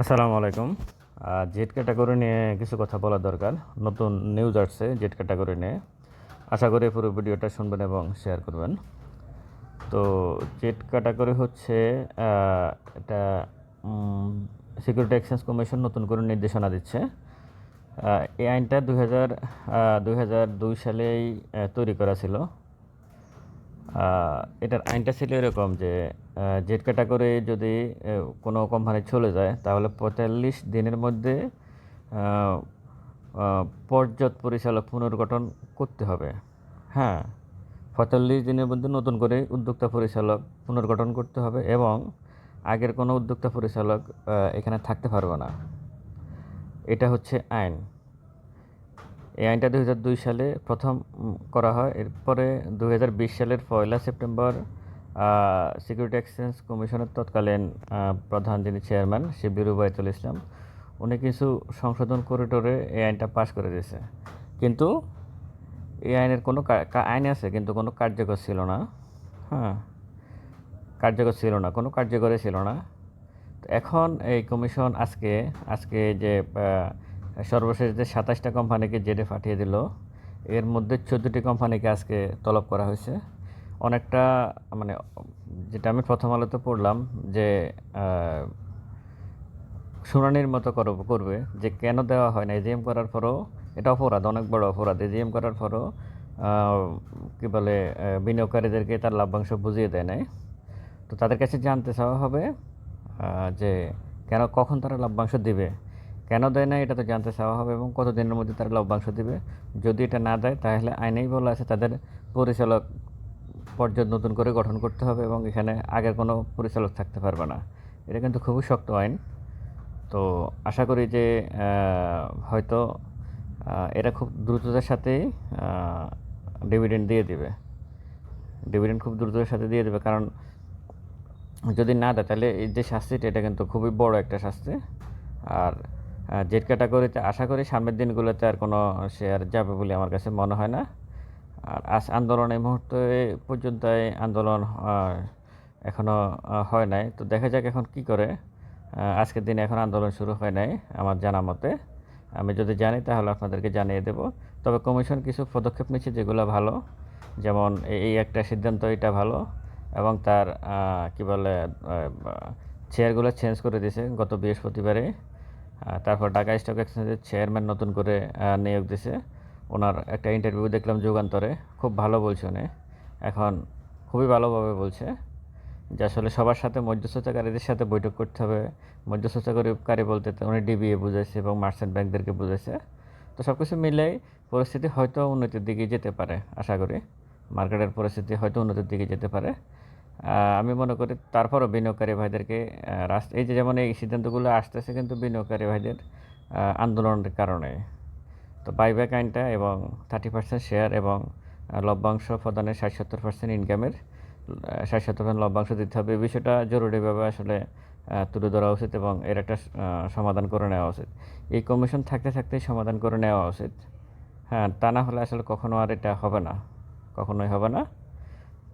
আসসালামু আলাইকুম। Z category নিয়ে কিছু কথা বলা দরকার। নতুন নিউজ আসছে জেড ক্যাটাগরি নিয়ে। আশা করি পুরো ভিডিওটা শুনবেন এবং শেয়ার করবেন। তো জেড ক্যাটাগরি হচ্ছে এটা সিকিউরিটি এক্সচেঞ্জ কমিশন নতুন করে নির্দেশনা দিচ্ছে। এই আইনটা দুই হাজার দুই সালেই তৈরি করা ছিল। এটার আইনটা ছিল এরকম যে জেড ক্যাটাগরি যদি কোনো কোম্পানি চলে যায়, তাহলে পঁয়তাল্লিশ দিনের মধ্যে পর্যাপ্ত পরিচালক পুনর্গঠন করতে হবে। হ্যাঁ পঁয়তাল্লিশ দিনের মধ্যে নতুন করে উদ্যোক্তা পরিচালক পুনর্গঠন করতে হবে এবং আগের কোনো উদ্যোক্তা পরিচালক এখানে থাকতে পারবে না। এটা হচ্ছে আইন। এই আইনটা দু দুই সালে প্রথম করা হয়। এরপরে দু হাজার বিশ সালের পয়লা সেপ্টেম্বর সিকিউরিটি এক্সচেঞ্জ কমিশনের তৎকালীন প্রধান যিনি চেয়ারম্যান শিবির উবায়তুল ইসলাম, উনি কিছু সংশোধন করিডোরে এই আইনটা পাশ করে দিয়েছে। কিন্তু এই আইনের কোনো আইন আছে, কিন্তু কোনো কার্যকর ছিল না। হ্যাঁ কার্যকর ছিল না, কোনো কার্যকরী ছিল না। এখন এই কমিশন আজকে আজকে যে সর্বশেষ যে সাতাশটা কোম্পানিকে জেডে পাঠিয়ে দিল, এর মধ্যে চোদ্দোটি কোম্পানিকে আজকে তলব করা হয়েছে। অনেকটা মানে যেটা আমি প্রথম আলোতে পড়লাম যে শুনানির মতো করব, করবে, যে কেন দেওয়া হয় না এজিএম করার পরও এটা অপরাধ, অনেক বড় অপরাধ। এজিএম করার পরও কী বলে বিনিয়োগকারীদেরকে তার লাভ্যাংশ বুঝিয়ে দেয় নাই। তো তাদের কাছে জানতে চাওয়া হবে যে কেন, কখন তারা লভ্যাংশ দিবে। কেন দেয় না এটা তো জানতে চাওয়া হবে এবং কত দিনের মধ্যে তারা লভ্যাংশ দিবে। যদি এটা না দেয়, তাহলে আইনেই বলা আছে তাদের পরিচালক পর্যায় নতুন করে গঠন করতে হবে এবং এখানে আগের কোনো পরিচালক থাকতে পারবে না। এটা কিন্তু খুবই শক্ত আইন। তো আশা করি যে হয়তো এরা খুব দ্রুততার সাথেই ডিভিডেন্ড দিয়ে দিবে। ডিভিডেন্ড খুব দ্রুততার সাথে দিয়ে দেবে কারণ যদি না দেয়, তাহলে এই যে শাস্তিটা, এটা কিন্তু খুবই বড় একটা শাস্তি। আর জেড ক্যাটাগরিতে আশা করি সামনের দিনগুলোতে আর কোনো শেয়ার যাবে বলে আমার কাছে মনে হয় না। আর আজ আন্দোলন এই মুহূর্তে পর্যন্ত আন্দোলন এখনও হয় নাই। তো দেখা যাক এখন কি করে। আজকের দিনে এখন আন্দোলন শুরু হয় নাই আমার জানা মতে। আমি যদি জানি তাহলে আপনাদেরকে জানিয়ে দেব। তবে কমিশন কিছু পদক্ষেপ নিচ্ছে যেগুলো ভালো। যেমন এই একটা সিদ্ধান্ত, এটা ভালো। এবং তার কি বলে চেয়ারগুলো চেঞ্জ করে দিয়েছে গত বৃহস্পতিবারে। তারপর ঢাকা স্টক এক্সচেঞ্জের চেয়ারম্যান নতুন করে নিয়োগ দিয়েছে ওনার একটা ইন্টারভিউ দেখলাম যুগান্তরে, খুব ভালো বলছে উনি। এখন খুবই ভালোভাবে বলছে যে আসলে সবার সাথে মধ্যস্থতাকারীদের সাথে বৈঠক করতে হবে। মধ্যস্থতাকারী বলতে উনি ডিবিএ বুঝাইছে এবং মার্চেন্ট ব্যাংকদেরকে বুঝাইছে। তো সব কিছু মিলেই পরিস্থিতি হয়তো উন্নতির দিকে যেতে পারে, আশা করি। মার্কেটের পরিস্থিতি হয়তো উন্নতির দিকে যেতে পারে। আমি মনে করি তারপরও বিনিয়োগকারী ভাইদেরকে রাস্তা এই যে যেমন এই সিদ্ধান্তগুলো আসতেছে কিন্তু বিনিয়োগকারী ভাইদের আন্দোলনের কারণে। তো বাইব্যাক আইনটা এবং থার্টি পার্সেন্ট শেয়ার এবং লভ্যাংশ প্রদানের ষাট সত্তর পার্সেন্ট ইনকামের ষাট সত্তর পার্সেন্ট লভ্যাংশ দিতে হবে। এই বিষয়টা জরুরিভাবে আসলে তুলে ধরা উচিত এবং এর একটা সমাধান করে নেওয়া উচিত। এই কমিশন থাকতে থাকতেই সমাধান করে নেওয়া উচিত। হ্যাঁ তা না হলে আসলে কখনো আর এটা হবে না। কখনোই হবে না।